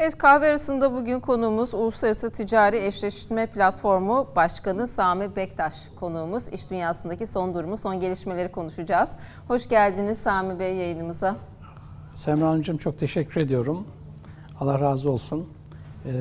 Evet kahve arasında bugün konuğumuz Uluslararası Ticari Eşleştirme Platformu Başkanı Sami Bektaş konuğumuz. İş dünyasındaki son durumu, son gelişmeleri konuşacağız. Hoş geldiniz Sami Bey yayınımıza. Semra Hanımcığım çok teşekkür ediyorum. Allah razı olsun. Ee,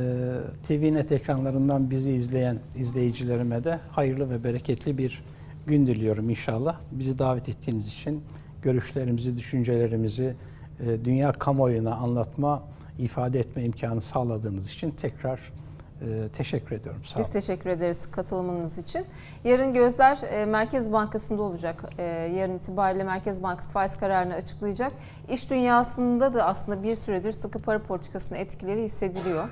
TVNet ekranlarından bizi izleyen izleyicilerime de hayırlı ve bereketli bir gün diliyorum inşallah. Bizi davet ettiğiniz için görüşlerimizi, düşüncelerimizi e, dünya kamuoyuna anlatma, ifade etme imkanı sağladığınız için tekrar e, teşekkür ediyorum. Sağ Biz olun. teşekkür ederiz katılımınız için. Yarın gözler e, Merkez Bankası'nda olacak. E, yarın itibariyle Merkez Bankası faiz kararını açıklayacak. İş dünyasında da aslında bir süredir sıkı para politikasının etkileri hissediliyor.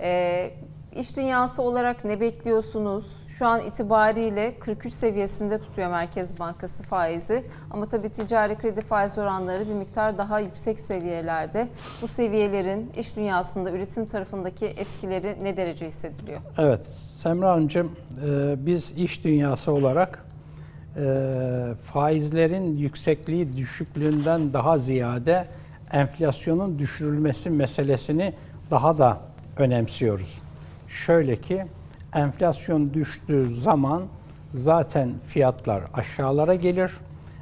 E, iş dünyası olarak ne bekliyorsunuz? Şu an itibariyle 43 seviyesinde tutuyor Merkez Bankası faizi. Ama tabii ticari kredi faiz oranları bir miktar daha yüksek seviyelerde. Bu seviyelerin iş dünyasında üretim tarafındaki etkileri ne derece hissediliyor? Evet, Semra Hanımcığım, e, biz iş dünyası olarak e, faizlerin yüksekliği düşüklüğünden daha ziyade enflasyonun düşürülmesi meselesini daha da önemsiyoruz. Şöyle ki, enflasyon düştüğü zaman zaten fiyatlar aşağılara gelir.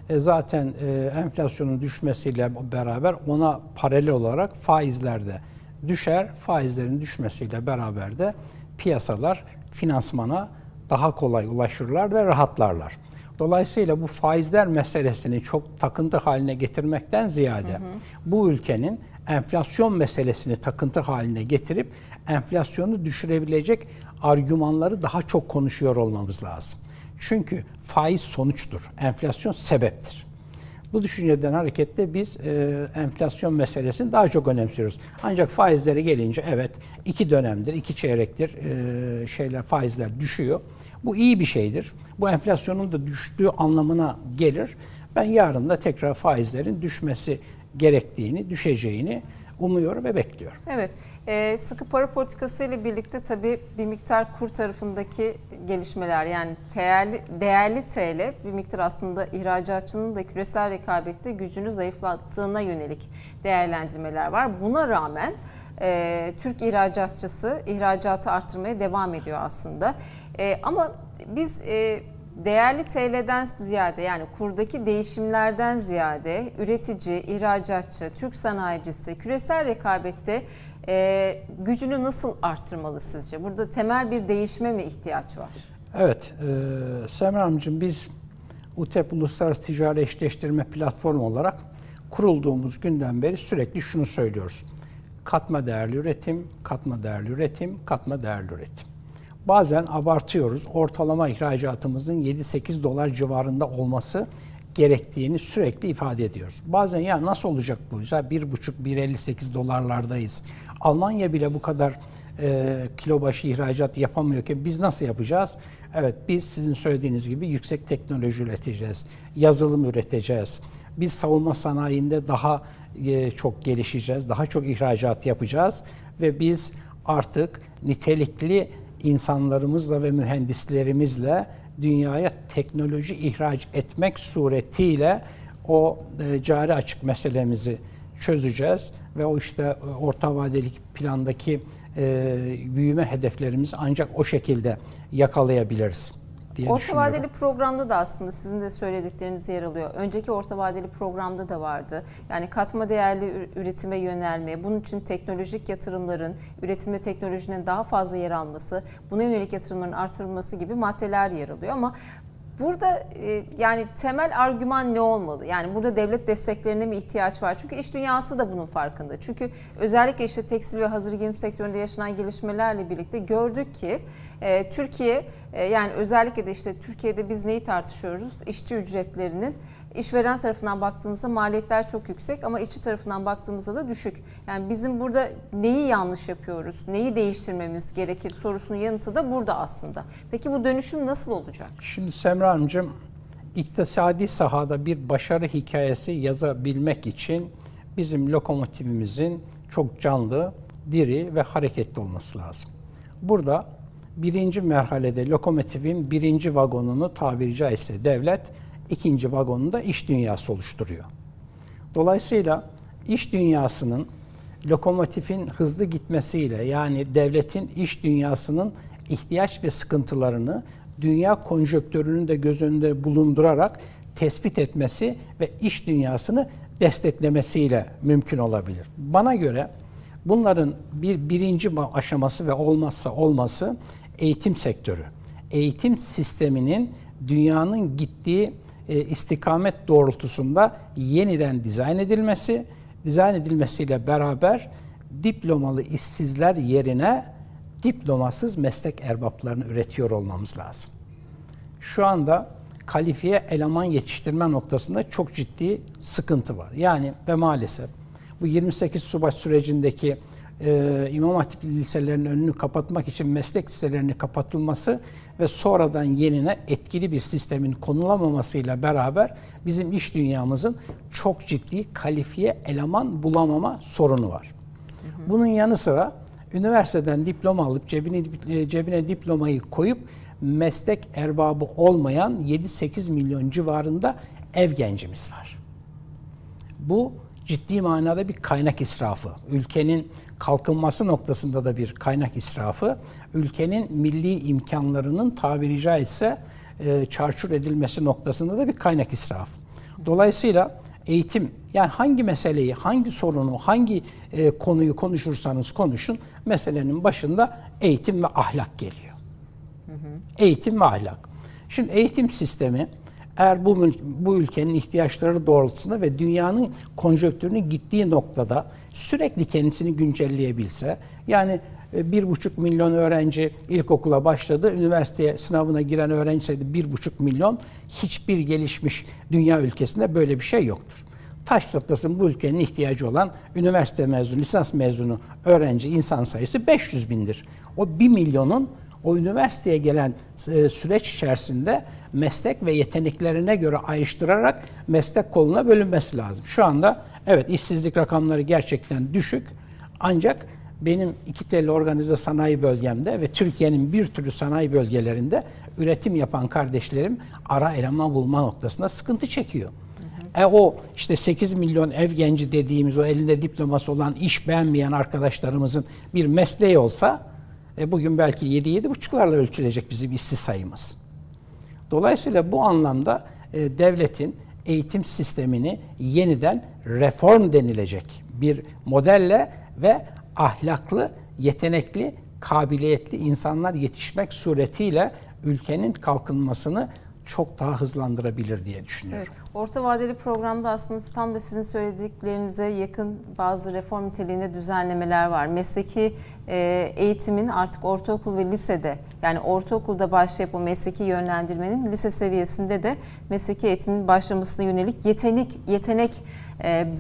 E, zaten e, enflasyonun düşmesiyle beraber ona paralel olarak faizler de düşer. Faizlerin düşmesiyle beraber de piyasalar finansmana daha kolay ulaşırlar ve rahatlarlar. Dolayısıyla bu faizler meselesini çok takıntı haline getirmekten ziyade bu ülkenin enflasyon meselesini takıntı haline getirip enflasyonu düşürebilecek argümanları daha çok konuşuyor olmamız lazım. Çünkü faiz sonuçtur, enflasyon sebeptir. Bu düşünceden hareketle biz e, enflasyon meselesini daha çok önemsiyoruz. Ancak faizlere gelince evet iki dönemdir, iki çeyrektir e, şeyler faizler düşüyor. Bu iyi bir şeydir. Bu enflasyonun da düştüğü anlamına gelir. Ben yarın da tekrar faizlerin düşmesi gerektiğini, düşeceğini umuyorum ve bekliyorum. Evet, e, sıkı para politikası ile birlikte tabii bir miktar kur tarafındaki gelişmeler yani değerli, değerli TL bir miktar aslında ihracatçının da küresel rekabette gücünü zayıflattığına yönelik değerlendirmeler var. Buna rağmen e, Türk ihracatçısı ihracatı artırmaya devam ediyor aslında. E, ama biz e, değerli TL'den ziyade yani kurdaki değişimlerden ziyade üretici, ihracatçı, Türk sanayicisi küresel rekabette e, gücünü nasıl artırmalı sizce? Burada temel bir değişime mi ihtiyaç var? Evet, e, Semra Hanımcığım biz UTEP Uluslararası Ticari Eşleştirme Platformu olarak kurulduğumuz günden beri sürekli şunu söylüyoruz. Katma değerli üretim, katma değerli üretim, katma değerli üretim. Bazen abartıyoruz. Ortalama ihracatımızın 7-8 dolar civarında olması gerektiğini sürekli ifade ediyoruz. Bazen ya nasıl olacak bu? Ya 1,5-1,58 dolarlardayız. Almanya bile bu kadar e, kilo başı ihracat yapamıyorken biz nasıl yapacağız? Evet biz sizin söylediğiniz gibi yüksek teknoloji üreteceğiz. Yazılım üreteceğiz. Biz savunma sanayinde daha e, çok gelişeceğiz. Daha çok ihracat yapacağız. Ve biz artık nitelikli insanlarımızla ve mühendislerimizle dünyaya teknoloji ihraç etmek suretiyle o e, cari açık meselemizi çözeceğiz ve o işte e, orta vadeli plandaki e, büyüme hedeflerimizi ancak o şekilde yakalayabiliriz diye Orta düşünüyorum. vadeli programda da aslında sizin de söyledikleriniz yer alıyor. Önceki orta vadeli programda da vardı. Yani katma değerli üretime yönelme, bunun için teknolojik yatırımların, üretimde teknolojinin daha fazla yer alması, buna yönelik yatırımların artırılması gibi maddeler yer alıyor ama Burada e, yani temel argüman ne olmalı? Yani burada devlet desteklerine mi ihtiyaç var? Çünkü iş dünyası da bunun farkında. Çünkü özellikle işte tekstil ve hazır giyim sektöründe yaşanan gelişmelerle birlikte gördük ki e, Türkiye e, yani özellikle de işte Türkiye'de biz neyi tartışıyoruz? İşçi ücretlerinin işveren tarafından baktığımızda maliyetler çok yüksek ama işçi tarafından baktığımızda da düşük. Yani bizim burada neyi yanlış yapıyoruz, neyi değiştirmemiz gerekir sorusunun yanıtı da burada aslında. Peki bu dönüşüm nasıl olacak? Şimdi Semra Hanımcığım, iktisadi sahada bir başarı hikayesi yazabilmek için bizim lokomotifimizin çok canlı, diri ve hareketli olması lazım. Burada birinci merhalede lokomotifin birinci vagonunu tabiri caizse devlet, ikinci vagonunu da iş dünyası oluşturuyor. Dolayısıyla iş dünyasının lokomotifin hızlı gitmesiyle yani devletin iş dünyasının ihtiyaç ve sıkıntılarını dünya konjonktürünü de göz önünde bulundurarak tespit etmesi ve iş dünyasını desteklemesiyle mümkün olabilir. Bana göre bunların bir birinci aşaması ve olmazsa olması eğitim sektörü. Eğitim sisteminin dünyanın gittiği e, istikamet doğrultusunda yeniden dizayn edilmesi, dizayn edilmesiyle beraber diplomalı işsizler yerine diplomasız meslek erbaplarını üretiyor olmamız lazım. Şu anda kalifiye eleman yetiştirme noktasında çok ciddi sıkıntı var. Yani ve maalesef bu 28 Şubat sürecindeki e, İmam Hatip liselerinin önünü kapatmak için meslek liselerinin kapatılması ve sonradan yenine etkili bir sistemin konulamamasıyla beraber bizim iş dünyamızın çok ciddi kalifiye eleman bulamama sorunu var. Bunun yanı sıra üniversiteden diploma alıp cebine, cebine diplomayı koyup meslek erbabı olmayan 7-8 milyon civarında ev gencimiz var. Bu ciddi manada bir kaynak israfı. Ülkenin kalkınması noktasında da bir kaynak israfı. Ülkenin milli imkanlarının tabiri caizse e, çarçur edilmesi noktasında da bir kaynak israfı. Dolayısıyla eğitim yani hangi meseleyi, hangi sorunu, hangi e, konuyu konuşursanız konuşun meselenin başında eğitim ve ahlak geliyor. Eğitim ve ahlak. Şimdi eğitim sistemi eğer bu, bu ülkenin ihtiyaçları doğrultusunda ve dünyanın konjonktürünün gittiği noktada sürekli kendisini güncelleyebilse, yani e, bir buçuk milyon öğrenci ilkokula başladı, üniversiteye sınavına giren öğrenci sayısı bir buçuk milyon, hiçbir gelişmiş dünya ülkesinde böyle bir şey yoktur. Taş çatlasın bu ülkenin ihtiyacı olan üniversite mezunu, lisans mezunu öğrenci insan sayısı 500 bindir. O 1 milyonun o üniversiteye gelen e, süreç içerisinde meslek ve yeteneklerine göre ayrıştırarak meslek koluna bölünmesi lazım. Şu anda evet işsizlik rakamları gerçekten düşük ancak benim iki telli organize sanayi bölgemde ve Türkiye'nin bir türlü sanayi bölgelerinde üretim yapan kardeşlerim ara eleman bulma noktasında sıkıntı çekiyor. E o işte 8 milyon ev genci dediğimiz o elinde diploması olan iş beğenmeyen arkadaşlarımızın bir mesleği olsa e bugün belki 7-7,5'larla ölçülecek bizim işsiz sayımız. Dolayısıyla bu anlamda e, devletin eğitim sistemini yeniden reform denilecek bir modelle ve ahlaklı, yetenekli, kabiliyetli insanlar yetişmek suretiyle ülkenin kalkınmasını çok daha hızlandırabilir diye düşünüyorum. Evet. Orta vadeli programda aslında tam da sizin söylediklerinize yakın bazı reform niteliğinde düzenlemeler var. Mesleki e, eğitimin artık ortaokul ve lisede yani ortaokulda başlayıp o mesleki yönlendirmenin lise seviyesinde de mesleki eğitimin başlamasına yönelik yetenek yetenek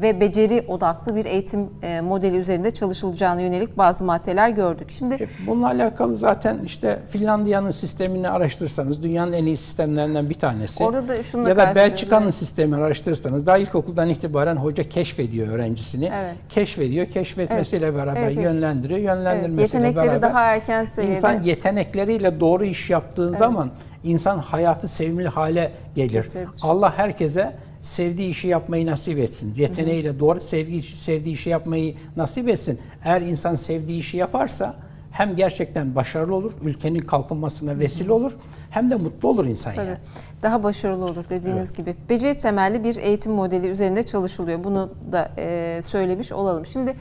ve beceri odaklı bir eğitim e, modeli üzerinde çalışılacağına yönelik bazı maddeler gördük. Şimdi E, Bununla alakalı zaten işte Finlandiya'nın sistemini araştırırsanız dünyanın en iyi sistemlerinden bir tanesi. Orada da şununla ya da Belçika'nın evet. sistemini araştırırsanız daha ilkokuldan itibaren hoca keşfediyor öğrencisini. Evet. Keşfediyor, keşfetmesiyle beraber Evet, evet. yönlendiriyor, evet, yönlendirmesiyle yetenekleri beraber daha erken seviyede insan yetenekleriyle doğru iş yaptığı zaman insan hayatı sevimli hale gelir. Getirir. Allah herkese sevdiği işi yapmayı nasip etsin. Yeteneğiyle doğru sevgi sevdiği işi yapmayı nasip etsin. Eğer insan sevdiği işi yaparsa hem gerçekten başarılı olur, ülkenin kalkınmasına vesile olur, hem de mutlu olur insan Tabii. yani. Daha başarılı olur dediğiniz gibi. Beceri temelli bir eğitim modeli üzerinde çalışılıyor. Bunu da e, söylemiş olalım. Şimdi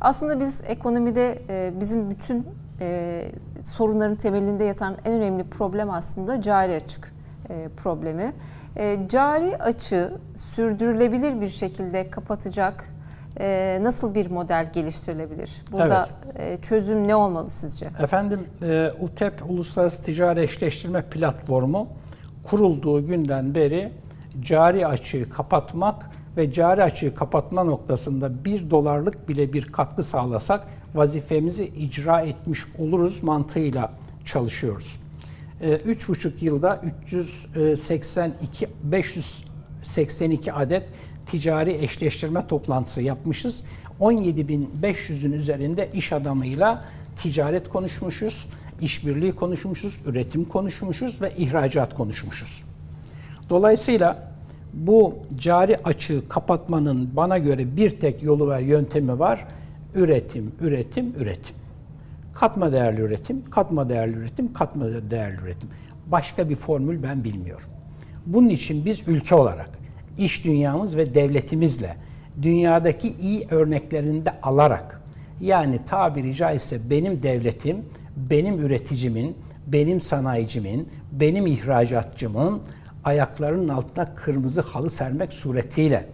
aslında biz ekonomide e, bizim bütün e, sorunların temelinde yatan en önemli problem aslında cari açık e, problemi. E, cari açığı sürdürülebilir bir şekilde kapatacak e, nasıl bir model geliştirilebilir? Burada e, çözüm ne olmalı sizce? Efendim e, UTEP Uluslararası Ticari Eşleştirme Platformu kurulduğu günden beri cari açığı kapatmak ve cari açığı kapatma noktasında bir dolarlık bile bir katkı sağlasak vazifemizi icra etmiş oluruz mantığıyla çalışıyoruz. E, Üç buçuk yılda 382 582 adet ticari eşleştirme toplantısı yapmışız. 17.500'ün üzerinde iş adamıyla ticaret konuşmuşuz, işbirliği konuşmuşuz, üretim konuşmuşuz ve ihracat konuşmuşuz. Dolayısıyla bu cari açığı kapatmanın bana göre bir tek yolu ve yöntemi var. Üretim, üretim, üretim. Katma değerli üretim, katma değerli üretim, katma değerli üretim. Başka bir formül ben bilmiyorum. Bunun için biz ülke olarak iş dünyamız ve devletimizle dünyadaki iyi örneklerini de alarak yani tabiri caizse benim devletim, benim üreticimin, benim sanayicimin, benim ihracatçımın ayaklarının altına kırmızı halı sermek suretiyle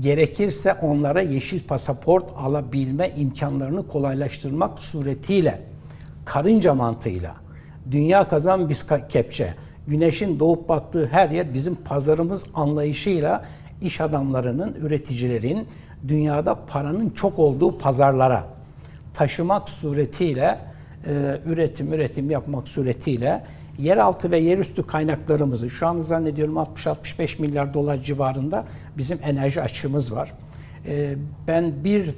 gerekirse onlara yeşil pasaport alabilme imkanlarını kolaylaştırmak suretiyle karınca mantığıyla dünya kazan biz kepçe güneşin doğup battığı her yer bizim pazarımız anlayışıyla iş adamlarının, üreticilerin dünyada paranın çok olduğu pazarlara taşımak suretiyle e, üretim üretim yapmak suretiyle yeraltı ve yerüstü kaynaklarımızı şu an zannediyorum 60-65 milyar dolar civarında bizim enerji açığımız var. E, ben bir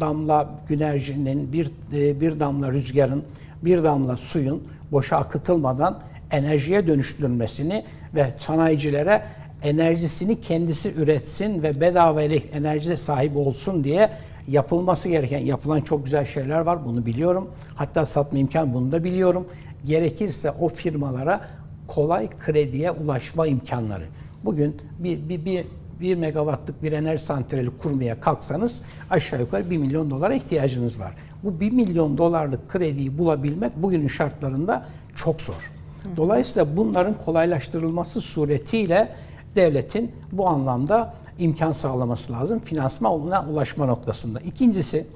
damla güneşinin, bir e, bir damla rüzgarın, bir damla suyun boşa akıtılmadan enerjiye dönüştürülmesini ve sanayicilere enerjisini kendisi üretsin ve bedava enerji sahibi olsun diye yapılması gereken, yapılan çok güzel şeyler var. Bunu biliyorum. Hatta satma imkan bunu da biliyorum. Gerekirse o firmalara kolay krediye ulaşma imkanları. Bugün bir, bir, bir, bir megawattlık bir enerji santrali kurmaya kalksanız aşağı yukarı 1 milyon dolara ihtiyacınız var. Bu 1 milyon dolarlık krediyi bulabilmek bugünün şartlarında çok zor. Dolayısıyla bunların kolaylaştırılması suretiyle devletin bu anlamda imkan sağlaması lazım finansmana ulaşma noktasında. İkincisi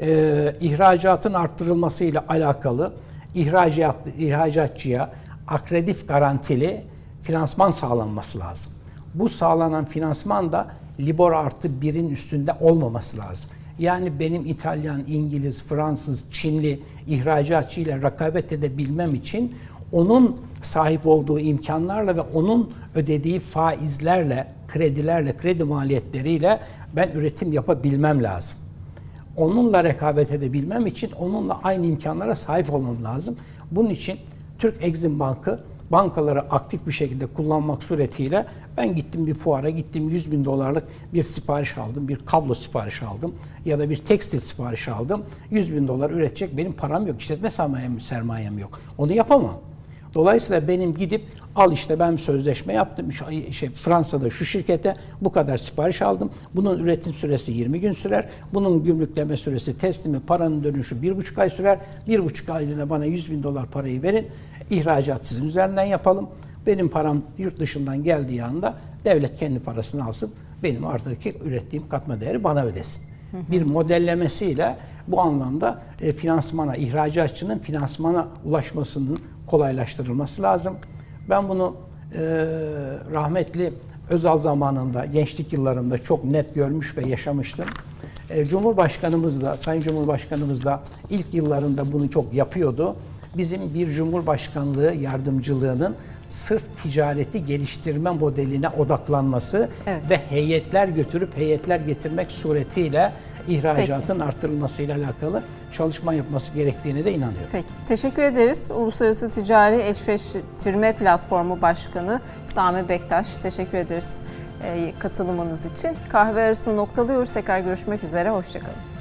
e, ihracatın arttırılmasıyla alakalı ihracat, ihracatçıya akreditif garantili finansman sağlanması lazım. Bu sağlanan finansman da Libor artı birin üstünde olmaması lazım. Yani benim İtalyan, İngiliz, Fransız, Çinli ihracatçı ile rekabet edebilmem için onun sahip olduğu imkanlarla ve onun ödediği faizlerle, kredilerle, kredi maliyetleriyle ben üretim yapabilmem lazım. Onunla rekabet edebilmem için onunla aynı imkanlara sahip olmam lazım. Bunun için Türk Exim Bankı bankaları aktif bir şekilde kullanmak suretiyle ben gittim bir fuara gittim 100 bin dolarlık bir sipariş aldım, bir kablo sipariş aldım ya da bir tekstil sipariş aldım. 100 bin dolar üretecek benim param yok, işletme sermayem, sermayem yok. Onu yapamam. Dolayısıyla benim gidip al işte ben sözleşme yaptım. Şu- Şey, Fransa'da şu şirkete bu kadar sipariş aldım. Bunun üretim süresi 20 gün sürer. Bunun gümrükleme süresi, teslimi, paranın dönüşü bir buçuk ay sürer. Bir buçuk aylığına bana 100 bin dolar parayı verin. İhracat sizin üzerinden yapalım. Benim param yurt dışından geldiği anda devlet kendi parasını alsın. Benim artık ürettiğim katma değeri bana ödesin. Bir modellemesiyle bu anlamda e, finansmana, ihracatçının finansmana ulaşmasının kolaylaştırılması lazım. Ben bunu e, rahmetli Özal zamanında, gençlik yıllarımda çok net görmüş ve yaşamıştım. E, Cumhurbaşkanımız da, Sayın Cumhurbaşkanımız da ilk yıllarında bunu çok yapıyordu. Bizim bir Cumhurbaşkanlığı yardımcılığının sırf ticareti geliştirme modeline odaklanması Evet. ve heyetler götürüp heyetler getirmek suretiyle ihracatın arttırılmasıyla alakalı çalışma yapması gerektiğine de inanıyorum. Peki, teşekkür ederiz. Uluslararası Ticari Eşleştirme Platformu Başkanı Sami Bektaş. Teşekkür ederiz e, katılımınız için. Kahve arasında noktalıyoruz. Tekrar görüşmek üzere. Hoşçakalın.